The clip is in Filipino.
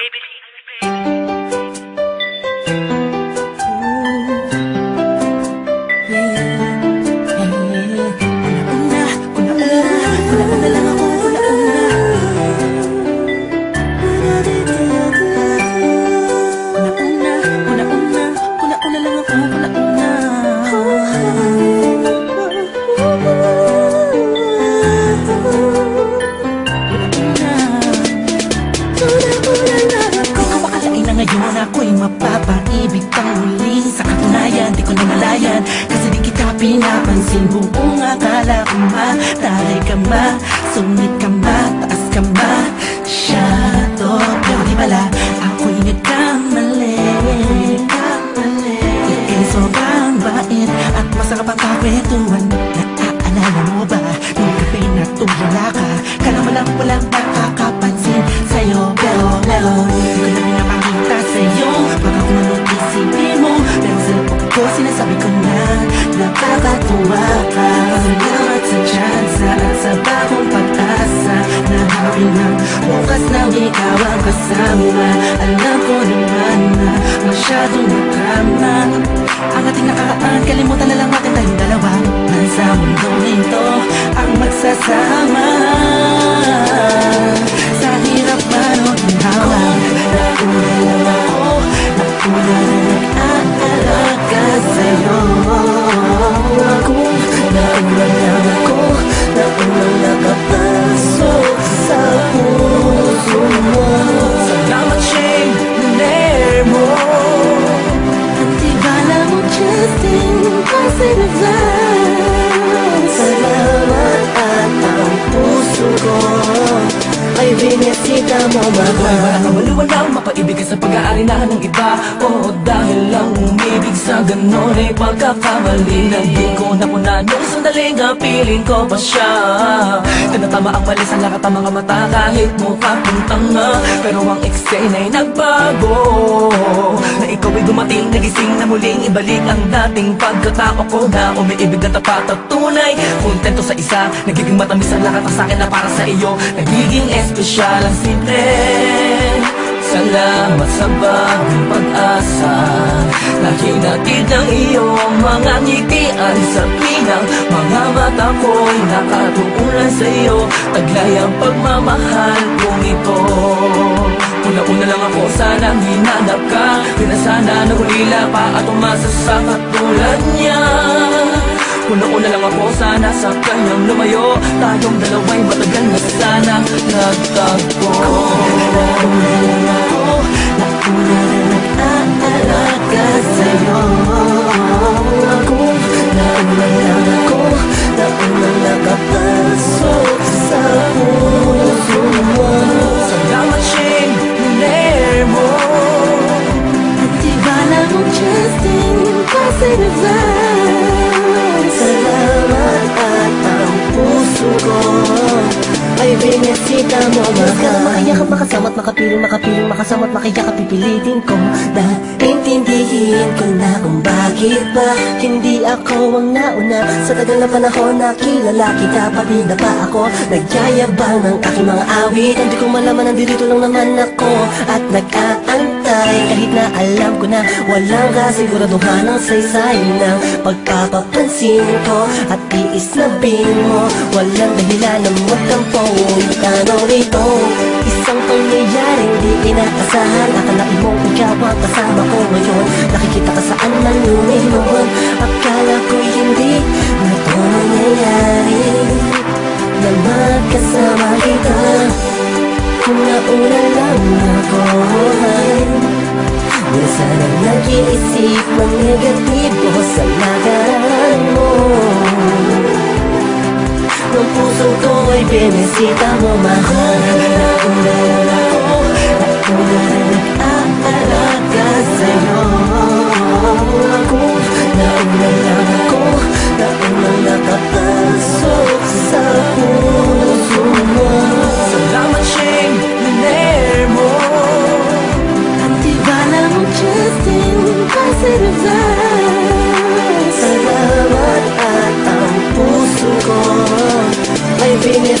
Ngayon pinapansin Buong akala ko mataray ka ma Sungit ka ma, taas ka ma. Shadow, pero di pala Ako'y nagkamali Ika'y sobrang bait At masarap ang kakwentuhan Naaalala mo ba Nung gabi na tumula ka Kala mo lang walang nakakapansin Nakakatuwa ka Salamat sa tsansa At sa bagong pag-asa Na hawi ng bukas na ikaw ang kasama Alam ko na masyadong madrama Ang ating nakaraan Kalimutan na lang natin tayong dalawa Nasa mundong ito Ang magsasama puso ko. Ay binisita mo Buhay mahal wala kang waliwalang Mapaibig ka sa pag-aari na ng iba. Oo dahil lang umibig sa ganon ay pagkakamali Na di ko napuna nung sandaling piling ko pa siya. Tinatama ang mali sa lakat ng mga mata Kahit mukha kong tanga. Pero ang eksena ay nagbago Ay dumating Nagising na muling ibalik ang dating pagkatao ko Na umiibig na tapat at tunay. Kontento sa isa Nagiging matamis ang lakat ang sakin na para sa iyo. Nagiging espesyal ang simple. Salamat sa bagong pag-asa. Na hinatid ng iyong mga ngitian Sa pinang mga mata ko'y nakatuunan sa iyo. Taglay ang pagmamahal kong ito lang ako sanang hinanap ka. Pinasana na hulila pa at umasa sa katulad niya Una-una lang ako sana sa kanyang lumayo. Tayong dalawa'y matagal na sana. Nagtagpo Nauna lang ako Nauna ay binisita mo mahal Ka na makiyakap, makasama't makapiling, makapiling, makasama't makiyakap Pipilitin ko. Na intindihin ko na kung bakit ba Hindi ako ang nauna. Sa tagal na panahon na kilala kita Pati na pa ako. Nagyayabang ng aking mga awit Hindi ko malaman nandito lang naman ako At nag-aantay Kahit na alam ko na Walang kasiguraduhan ng saysay ng Pagpapapansin ko At na mo. Walang dahilan na magtampo Tanong rito Isang pangyayaring di inaasahan. Akalain mong ikaw ang kasama ko ngayon. Nakikita ka saan man lumingon Akala ko'y hindi na ito mangyayari. Na magkasama kita Kung nauna lang ako ay Minsan ang nag-iisip ng negatibo sa lagaran mo Ng puso ko ay binisita mo mahal Nauna lang ako Nauna na nag-aalaga feeling